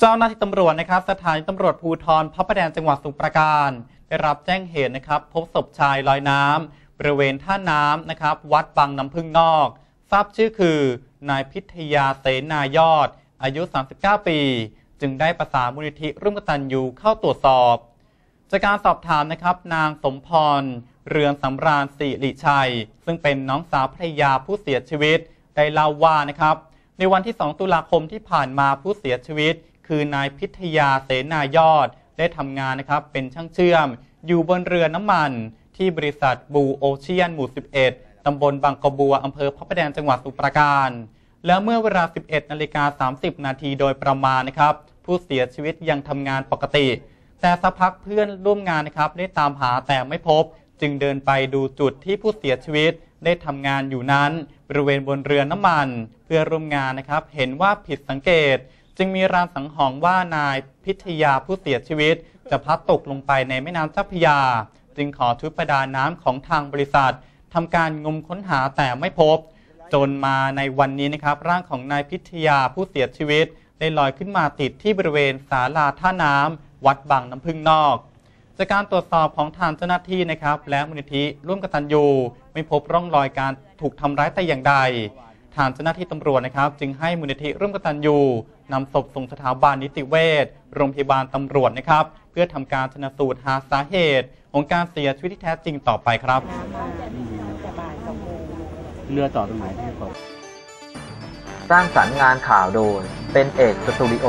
เจ้าหน้าที่ตำรวจนะครับสถานีตำรวจภูธรพระประแดงจังหวัดสมุพรปราการ ได้รับแจ้งเหตุนะครับ พบศพชายลอยน้ำบริเวณท่าน้ำนะครับ วัดบางน้ำพึ่งนอก ทราบชื่อคือนายพิทยาเสนายอด อายุ 39 ปี จึงได้ประสานมูลนิธิร่วมกตันยูเข้าตรวจสอบ จากการสอบถามนะครับ นางสมพร เรืองสำราญสิริชัย ซึ่งเป็นน้องสาวภรรยาผู้เสียชีวิตได้เล่าว่านะครับ ในวันที่ 2 ตุลาคมที่ผ่านมาผู้เสียชีวิต คือนายพิทยาเสนายอด ได้ทำงานนะครับเป็นช่างเชื่อม อยู่บนเรือน้ำมัน ที่บริษัทบูโอเชียนหมู่ 11 ตำบลบางกระบัวอำเภอพระประแดงจังหวัดสุพรปราการ แล้วเมื่อเวลา 11 นาฬิกา 30 นาทีโดยประมาณนะครับ ผู้เสียชีวิตยังทำงานปกติ แต่สักพักเพื่อนร่วมงานนะครับได้ตามหาแต่ไม่พบ จึงเดินไปดูจุดที่ผู้เสียชีวิตได้ทำงานอยู่นั้น บริเวณบนเรือน้ำมัน เพื่อร่วมงานนะครับ เห็นว่าผิดสังเกต จึงมีรางสังหรณ์ว่านายพิทยาผู้เสียชีวิต จะพลัดตกลงไปในแม่น้ำเจ้าพยา จึงขอชุดประดาน้ำของทางบริษัททำการงมค้นหาแต่ไม่พบ จนมาในวันนี้นะครับ ร่างของนายพิทยาผู้เสียชีวิต ได้ลอยขึ้นมาติดที่บริเวณศาลาท่าน้ำวัดบางน้ำพึ่งนอก จากการตรวจสอบของทางเจ้าหน้าที่นะครับ และมูลนิธิร่วมกตัญญูไม่พบร่องรอยการถูกทำร้ายแต่อย่างใดทางเจ้าหน้าที่ตำรวจนะครับ จึงให้มูลนิธิร่วมกตัญญูนำศพส่งสถาบันนิติเวชโรงพยาบาลตำรวจนะครับ เพื่อทำการชนสูตรหาสาเหตุ ของการเสียชีวิตที่แท้จริงต่อไปครับเรือจอดตรงไหนที่ตกสร้างสรรค์งานข่าวโดย เป็นเอกสตูดิโอ